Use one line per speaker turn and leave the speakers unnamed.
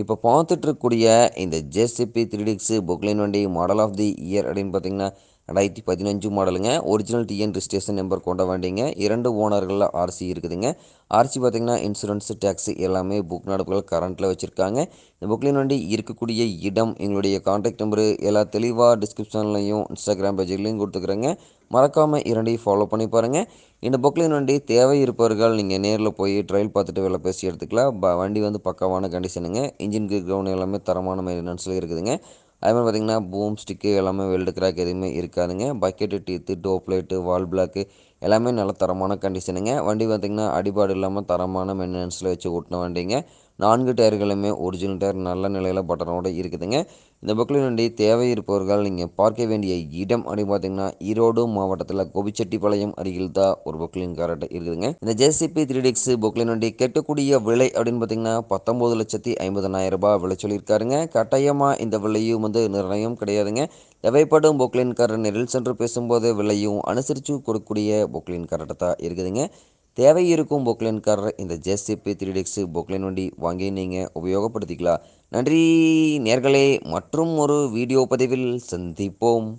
இப்போ பார்த்துட்ருக்கக்கூடிய இந்த ஜேசிபி த்ரீ டிக்ஸு புக்லைன் வண்டி மாடல் ஆஃப் தி இயர் அப்படின்னு பார்த்தீங்கன்னா ரெண்டாயிரத்தி பதினஞ்சு மாடலுங்க ஒரிஜினல் டிஎன் ரிஜிஸ்ட்ரேஷன் நம்பர் கொண்ட வண்டிங்க. இரண்டு ஓனர்களில் ஆர்சி இருக்குதுங்க. ஆர்சி பார்த்தீங்கன்னா இன்சூரன்ஸ் டேக்ஸ் எல்லாமே புக் நடப்புகள் கரண்ட்டில் வச்சுருக்காங்க. இந்த புக்லைன் வண்டி இருக்கக்கூடிய இடம் எங்களுடைய காண்டாக்ட் நம்பரு எல்லா தெளிவாக டிஸ்கிரிப்ஷன்லையும் இன்ஸ்டாகிராம் பேஜ்லேயும் கொடுத்துக்கிறேங்க. மறக்காமல் இரண்டையும் ஃபாலோ பண்ணி பாருங்கள் இந்த புக்லைன் வண்டி தேவை இருப்பவர்கள் நீங்கள் நேரில் போய் ட்ரையல் பார்த்துட்டு வேலை பேசி எடுத்துக்கலாம். ப வண்டி வந்து பக்காவான கண்டிஷனுங்க இன்ஜின் கிரவுண்ட் எல்லாமே தரமான மெயின்டெனன்ஸில் இருக்குதுங்க. அதே மாதிரி பார்த்திங்கன்னா பூம் ஸ்டிக்கு எல்லாமே வெல்டு கிராக் எதுவுமே இருக்காதுங்க. Bucket teeth toe plate wall block எல்லாமே நல்ல தரமான கண்டிஷனுங்க வண்டி பார்த்திங்கன்னா அடிபாடு இல்லாமல் தரமான மெயின்டெனன்ஸில் வச்சு ஓட்டின வண்டிங்க. நான்கு டயர்களுமே ஒரிஜினல் டயர் நல்ல நிலையில் பட்டனோடு இருக்குதுங்க. இந்த புக்கில் வண்டி தேவை இருப்பவர்கள் நீங்கள் பார்க்க வேண்டிய இடம் அப்படின்னு பார்த்தீங்கன்னா ஈரோடு மாவட்டத்தில் கோபிச்செட்டிப்பாளையம் அருகில் தான் ஒரு புக்லின் கரெக்டாக இருக்குதுங்க. இந்த ஜேசிபி த்ரீ டிக்ஸ் புக்லின் வண்டி கெட்டக்கூடிய விலை அப்படின்னு பார்த்தீங்கன்னா பத்தொம்பது லட்சத்தி ஐம்பதனாயிரம் ரூபாய் விலை சொல்லியிருக்காருங்க. கட்டாயமாக இந்த விலையும் வந்து நிர்ணயம் கிடையாதுங்க. தேவைப்படும் பொக்லின் காரர் நேரில் சென்று பேசும்போது விலையும் அனுசரித்து கொடுக்கக்கூடிய பொக்லின் கரெக்டாக தான் இருக்குதுங்க. தேவை இருக்கும் பொக்லின் காரர் இந்த ஜேசிபி த்ரீ டெக்ஸு பொக்லின் வண்டி வாங்கி நீங்கள் உபயோகப்படுத்திக்கலாம். நன்றி நேர்களே மற்றும் ஒரு வீடியோ பதிவில் சந்திப்போம்.